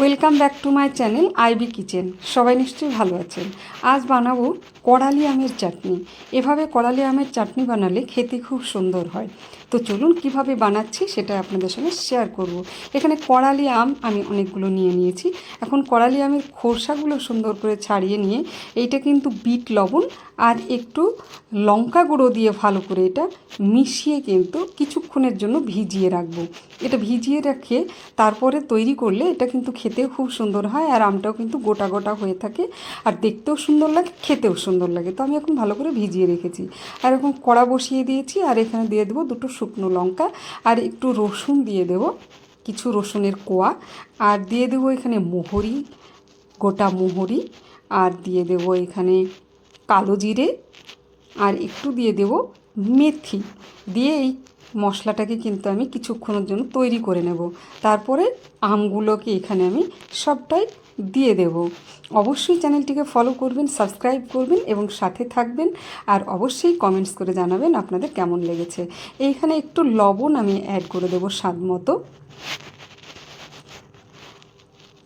Welcome back to my channel IB kitchen সবাই নিশ্চয়ই ভালো আছেন। আজ বানাবো কড়ালি আমের চাটনি। এভাবে কড়ালি আমের চাটনি বানালে খেতে খুব সুন্দর হয়। তো চলুন কীভাবে বানাচ্ছি সেটা আপনাদের সঙ্গে শেয়ার করব। এখানে কড়ালি আম আমি অনেকগুলো নিয়ে নিয়েছি। এখন কড়ালি আমের খোসাগুলো সুন্দর করে ছাড়িয়ে নিয়ে, এইটা কিন্তু বিট লবণ আর একটু লঙ্কা গুঁড়ো দিয়ে ভালো করে এটা মিশিয়ে কিন্তু কিছুক্ষণের জন্য ভিজিয়ে রাখব। এটা ভিজিয়ে রেখে তারপরে তৈরি করলে এটা কিন্তু খেতেও খুব সুন্দর হয় আর আমটাও কিন্তু গোটা গোটা হয়ে থাকে আর দেখতেও সুন্দর লাগে, খেতেও সুন্দর লাগে। তো আমি এখন ভালো করে ভিজিয়ে রেখেছি। আর এখন কড়া বসিয়ে দিয়েছি আর এখানে দিয়ে দেবো দুটো শুকনো লঙ্কা আর একটু রসুন দিয়ে দেবো, কিছু রসুনের কোয়া। আর দিয়ে দেবো এখানে মোহরি, গোটা মোহরি। আর দিয়ে দেবো এখানে কালো জিরে আর একটু দিয়ে দেব মেথি। দিয়ে এই মশলাটাকে কিন্তু আমি কিছুক্ষণের জন্য তৈরি করে নেব। তারপরে আমগুলোকে এখানে আমি সবটাই দিয়ে দেব। অবশ্যই চ্যানেলটিকে ফলো করবেন সাবস্ক্রাইব করবেন এবং সাথে থাকবেন আর অবশ্যই কমেন্টস করে জানাবেন আপনাদের কেমন লেগেছে। এইখানে একটু লবণ আমি অ্যাড করে দেবো স্বাদ মতো।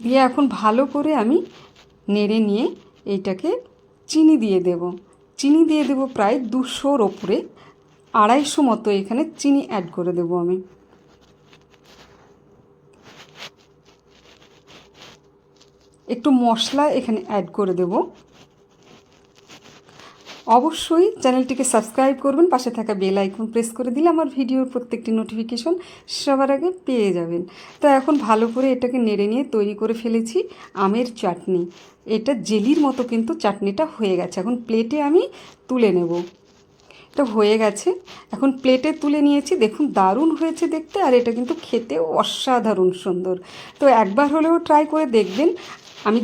দিয়ে এখন ভালো করে আমি নেড়ে নিয়ে এইটাকে চিনি দিয়ে দেব। চিনি দিয়ে দেব প্রায় দুশোর ওপরে। আড়াইশো মতো এখানে চিনি অ্যাড করে দেব আমি। একটু মশলা এখানে অ্যাড করে দেব। অবশ্যই চ্যানেলটিকে সাবস্ক্রাইব করবেন, পাশে থাকা বেল আইকন প্রেস করে দিলে আমার ভিডিওর প্রত্যেকটি নোটিফিকেশন সবার আগে পেয়ে যাবেন। তো এখন ভালো করে এটাকে নেড়ে নিয়ে তৈরি করে ফেলেছি আমের চাটনি। এটা জেলির মতো কিন্তু চাটনিটা হয়ে গেছে। এখন প্লেটে আমি তুলে নেব। এটা হয়ে গেছে। এখন প্লেটে তুলে নিয়েছি। দেখুন, দারুণ হয়েছে দেখতে আর এটা কিন্তু খেতেও অসাধারণ সুন্দর। তো একবার হলেও ট্রাই করে দেখবেন। আমি